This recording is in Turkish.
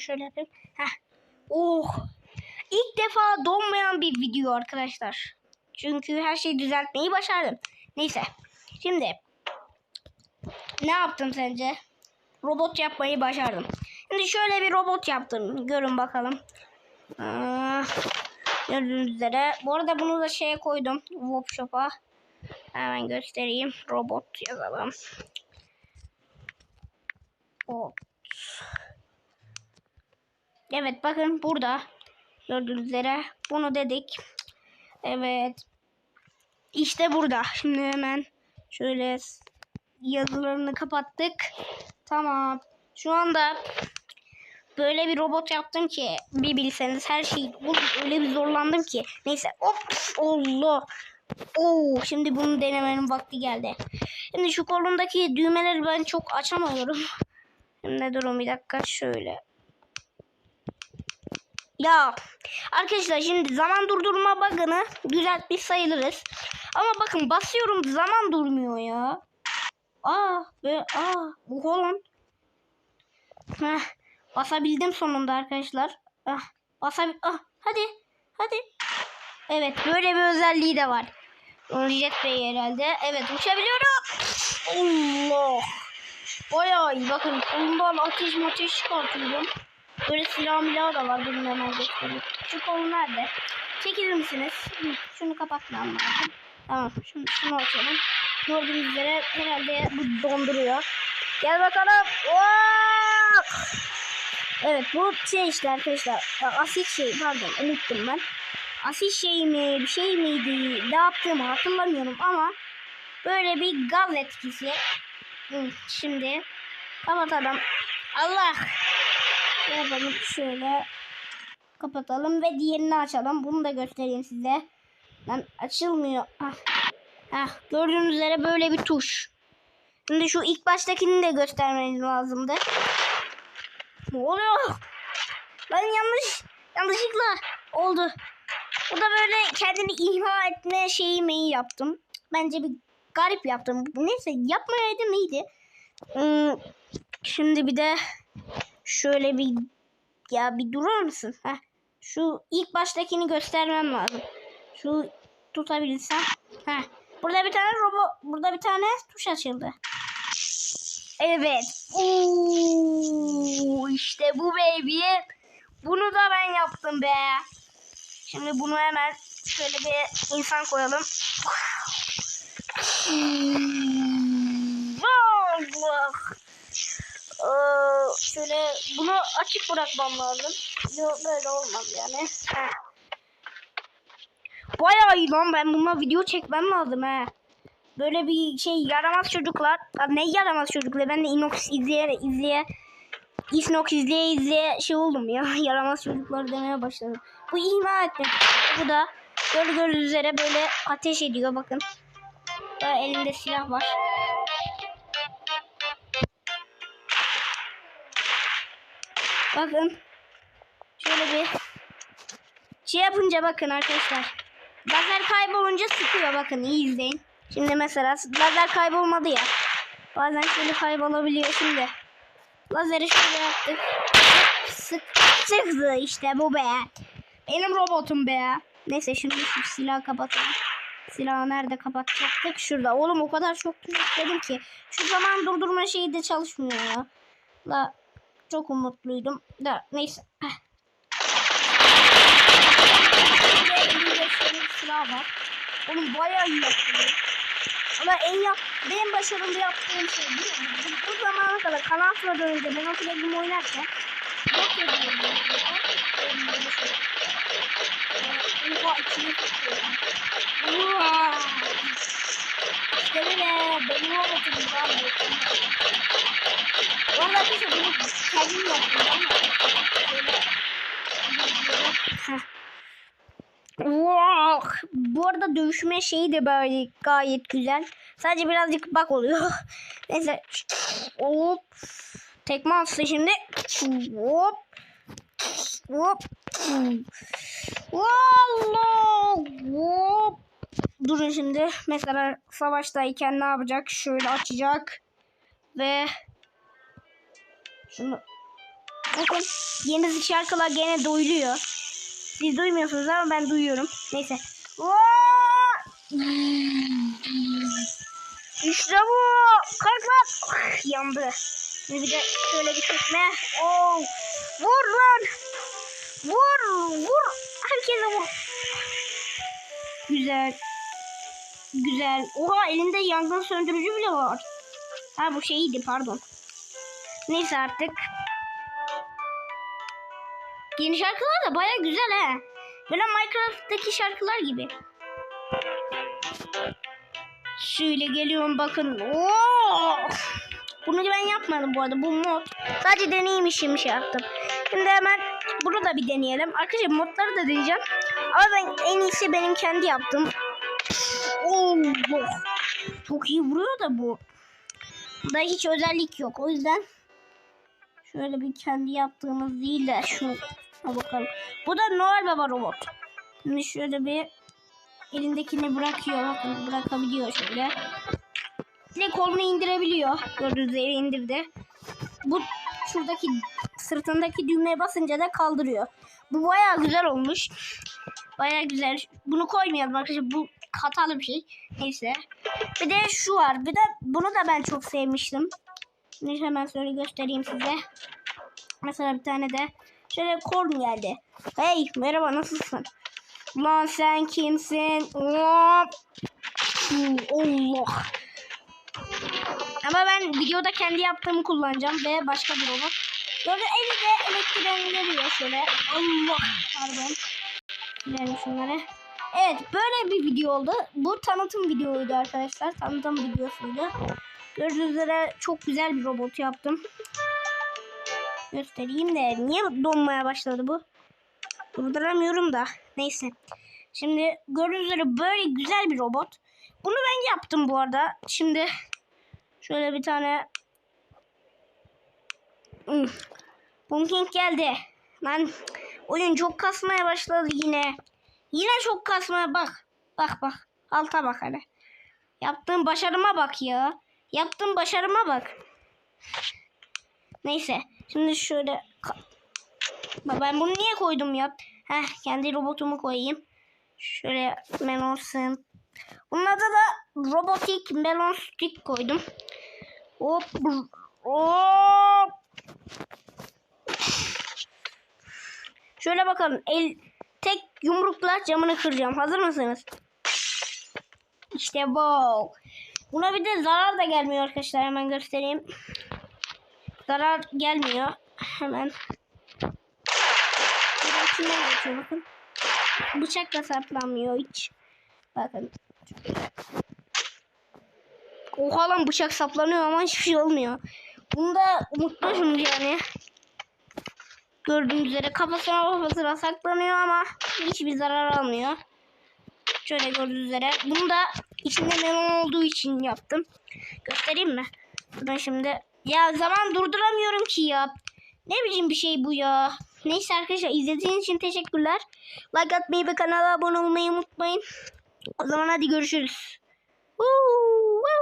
şöyle yapayım. Heh. Oh. İlk defa donmayan bir video arkadaşlar. Çünkü her şeyi düzeltmeyi başardım. Neyse. Şimdi ne yaptım sence? Robot yapmayı başardım. Şimdi şöyle bir robot yaptım. Görün bakalım. Aa, gördüğünüz üzere. Bu arada bunu da şeye koydum. Workshop'a. Hemen göstereyim. Robot yazalım. Hop. Evet bakın burada. Gördüğünüz üzere. Bunu dedik. Evet. İşte burada. Şimdi hemen şöyle yazılarını kapattık. Tamam. Şu anda böyle bir robot yaptım ki bir bilseniz her şeyi öyle bir zorlandım ki. Neyse. Hop. Allah. Oo, şimdi bunu denemenin vakti geldi. Şimdi şu kolundaki düğmeleri ben çok açamıyorum. Şimdi durun bir dakika şöyle. Ya arkadaşlar şimdi zaman durdurma bug'ını düzeltmiş sayılırız. Ama bakın basıyorum zaman durmuyor ya. Aa ve aa bu olan. Heh, basabildim sonunda arkadaşlar. Ah, basabil ah, hadi hadi. Evet böyle bir özelliği de var. Jet Bey herhalde. Evet uçabiliyorum. Allah. Bayağı iyi. Bakın kolumdan ateş mateş çıkartıyorum. Böyle silah milah da var. Benim hemen göstereyim. Şu kolu nerede? Çekilir misiniz? Şunu kapatmam lazım. Tamam. Şunu, şunu açalım. Gördüğünüz üzere herhalde bu donduruyor. Gel bakalım. Oh! Evet bu şey işte arkadaşlar. Asit şey pardon unuttum ben. Asit şey mi bir şey miydi ne yaptığımı hatırlamıyorum ama böyle bir gaz etkisi. Şimdi kapatalım. Allah. Yapalım şöyle kapatalım ve diğerini açalım. Bunu da göstereyim size. Lan açılmıyor. Ah. Ah, gördüğünüz üzere böyle bir tuş. Şimdi şu ilk baştakini de göstermeniz lazımdı. Ne oluyor? Ben yanlış yanlışlıkla oldu. Bu da böyle kendini ihmal etme şeyi meyi yaptım. Bence bir garip yaptım. Neyse yapmayaydım iyiydi. Hmm, şimdi bir de şöyle bir ya bir durur musun? Heh. Şu ilk baştakini göstermem lazım. Şu tutabilirsem. Heh. Burada bir tane robot, burada bir tane tuş açıldı. Evet. Oo, işte bu baby. Bunu da ben yaptım be. Şimdi bunu hemen şöyle bir insan koyalım. Allah. Ee, şöyle bunu açık bırakmam lazım. Yok böyle olmaz yani. Heh. Bayağı iyi lan ben bununla video çekmem lazım he. Böyle bir şey yaramaz çocuklar. Ne yaramaz çocuklar ben de Inox izleye izleye Inox izleye izleye şey oldum ya. Yaramaz çocuklar demeye başladım. Bu ihmal etmek. Bu da gördüğünüz üzere böyle ateş ediyor bakın. Daha elinde silah var. Bakın. Şöyle bir şey yapınca bakın arkadaşlar. Lazer kaybolunca sıkıyor bakın iyi izleyin. Şimdi mesela lazer kaybolmadı ya. Bazen şöyle kaybolabiliyor şimdi. Lazeri şöyle yaptık. Sık sıktı işte bu be. Benim robotum be. Neyse şimdi şu silahı kapatalım. Silahı nerede kapatacaktık? Şurada. Oğlum o kadar çok dedim ki. Şu zaman durdurma şeyi de çalışmıyor ya. La çok umutluydum. Da neyse. Heh. Silah var. Oğlum bayağı iyi yaptım. Ama en yap benim başarılı yaptığım şey bu, bu, bu zamana kadar kanal sıralarında ben o film oynarken yok ediyorum. Oha içine tutuyorum. Oha. İşte benim robotum var. Bu arada arkadaşlar bunu kendim yaptım ama böyle. Wow. Bu arada dövüşme şeyi de böyle gayet güzel. Sadece birazcık bak oluyor. Neyse. Hop. Tekme attı şimdi. Hop. Hop. Allah. Hop. Durun şimdi. Mesela savaştayken ne yapacak? Şöyle açacak. Ve şunu Bakın yeni şarkılar gene duyuluyor. Siz duymuyorsunuz ama ben duyuyorum. Neyse. İşte bu. Kalk lan. Yandı. Şimdi bir de şöyle bir tekme. Oh. Vur lan. Vur. Vur. Herkese vur. Güzel. Güzel. Oha elinde yangın söndürücü bile var. Ha bu şeyiydi pardon. Neyse artık. Yeni şarkılar da baya güzel he. Böyle Minecraft'taki şarkılar gibi. Şöyle geliyorum bakın. Oo! Bunu ben yapmadım bu arada. Bu mod. Sadece deneyim işim şey yaptım. Şimdi hemen bunu da bir deneyelim. Arkadaşlar modları da deneyeceğim. Ama ben en iyisi benim kendi yaptım. Allah. Çok iyi vuruyor da bu. Bunda hiç özellik yok. O yüzden şöyle bir kendi yaptığımız değil de şu bakalım. Bu da Noel Baba robot. Şimdi şöyle bir elindekini bırakıyor. Bakın bırakabiliyor şöyle. De kolunu indirebiliyor. Gördüğünüz üzere indirdi. Bu şuradaki sırtındaki düğmeye basınca da kaldırıyor. Bu bayağı güzel olmuş. Bayağı güzel. Bunu koymayalım arkadaşlar. Bu hatalı bir şey. Neyse. Bir de şu var. Bir de bunu da ben çok sevmiştim. Şimdi hemen şöyle göstereyim size. Mesela bir tane de şöyle korn geldi. Hey merhaba nasılsın? Lan sen kimsin? Allah. Ama ben videoda kendi yaptığımı kullanacağım ve başka bir robot. Böyle eli de elektriğini şöyle. Allah pardon. Gidelim şunları. Evet böyle bir video oldu. Bu tanıtım videoydu arkadaşlar. Tanıtım videosuydu. Gördüğünüz üzere çok güzel bir robot yaptım. Göstereyim de niye donmaya başladı bu? Durduramıyorum da. Neyse. Şimdi gördüğünüz üzere böyle güzel bir robot. Bunu ben yaptım bu arada. Şimdi şöyle bir tane. Pumpkin geldi. Lan oyun çok kasmaya başladı yine. Yine çok kasmaya bak. Bak bak. Alta bak hele. Yaptığım başarıma bak ya. Yaptığım başarıma bak. Neyse. Şimdi şöyle ben bunu niye koydum ya? Heh kendi robotumu koyayım. Şöyle melon sın. Bunun adı da robotik melon stick koydum. Hop. Hop. Şöyle bakın el tek yumrukla camını kıracağım. Hazır mısınız? İşte bu. Buna bir de zarar da gelmiyor arkadaşlar. Hemen göstereyim. Zarar gelmiyor. Hemen. Bakın. Bıçak da saplanmıyor hiç. Bakın. Oha lan bıçak saplanıyor ama hiçbir şey olmuyor. Bunda unutmuşum yani. Gördüğünüz üzere kafasına kafasına saklanıyor ama hiçbir zarar almıyor. Şöyle gördüğünüz üzere. Bunu da içinde melon olduğu için yaptım. Göstereyim mi? Ben şimdi ya zaman durduramıyorum ki ya. Ne biçim bir şey bu ya. Neyse arkadaşlar izlediğiniz için teşekkürler. Like atmayı ve kanala abone olmayı unutmayın. O zaman hadi görüşürüz. Woo!